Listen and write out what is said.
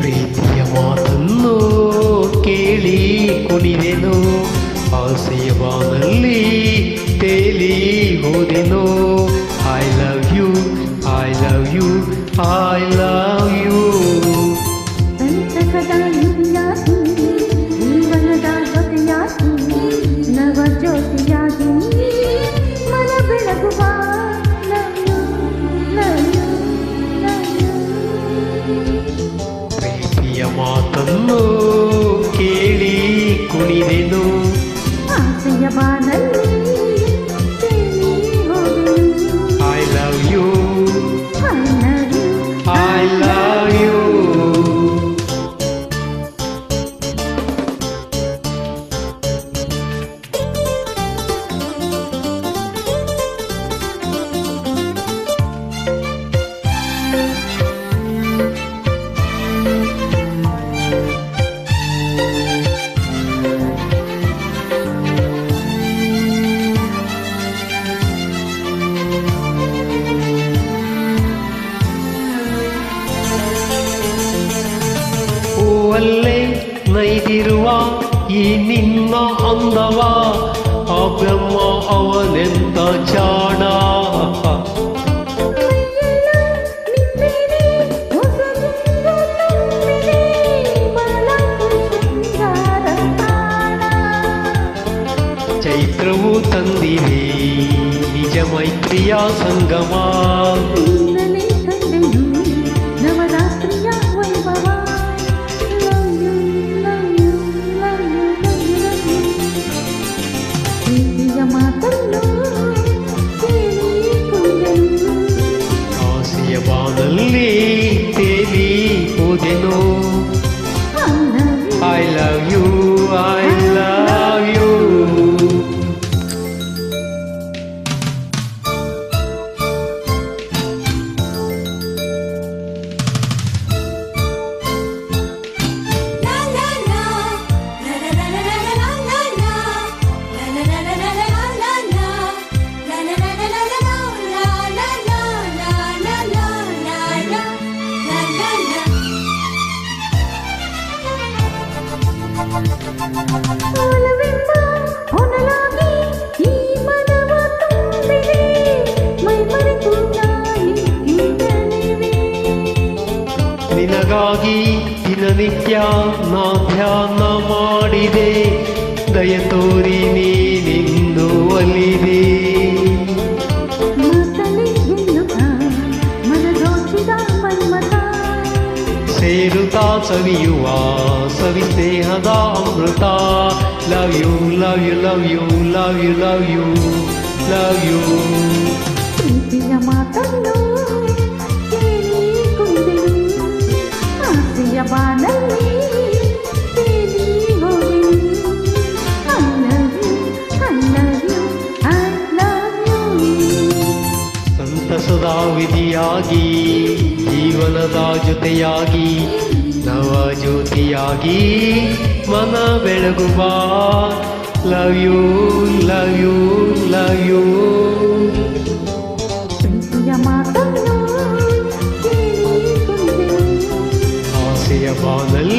ಪ್ರೀತಿಯ ಮಾತನ್ನು ಕೇಳಿ ಕುಣಿದೆನು ಆಸೆಯ ಬಾನಲ್ಲಿ ತೇಲಿ ಹೋದೆನು. I love you I love you I love you ಅಲ್ಲೇ ನೈದಿರುವ ಈ ನಿನ್ನ ಅಂದವ ಆ ಬ್ರಹ್ಮ ಅವನೆಂತ ಚಾಣ. ಚೈತ್ರವು ತಂದಿರಿ ನಿಜ ಮೈತ್ರಿಯ ಸಂಗಮ. ನಿನಗಾಗಿ ದಿನನಿತ್ಯ ನಾ ಧ್ಯಾನ ಮಾಡಿದೆ. ದಯತೋರಿ ನೀನೆ ಸವಿಯುವ ಸವಿಸ್ನೇಹದ ಅಮೃತ love you love you love you love you love you love you ಪ್ರೀತಿಯ ಮಾತನ್ನು ಆಸೆಯ ಬಾನಲ್ಲಿ ಸಂತಸದ ವಿಧಿಯಾಗಿ ಜೀವನದ ಜೊತೆಯಾಗಿ ನವಜ್ಯೋತಿಯಾಗಿ ಮನ ಬೆಳಗುವ love you love you love you ಮಾತನ್ನು ಆಸೆಯ ಬಾನಲ್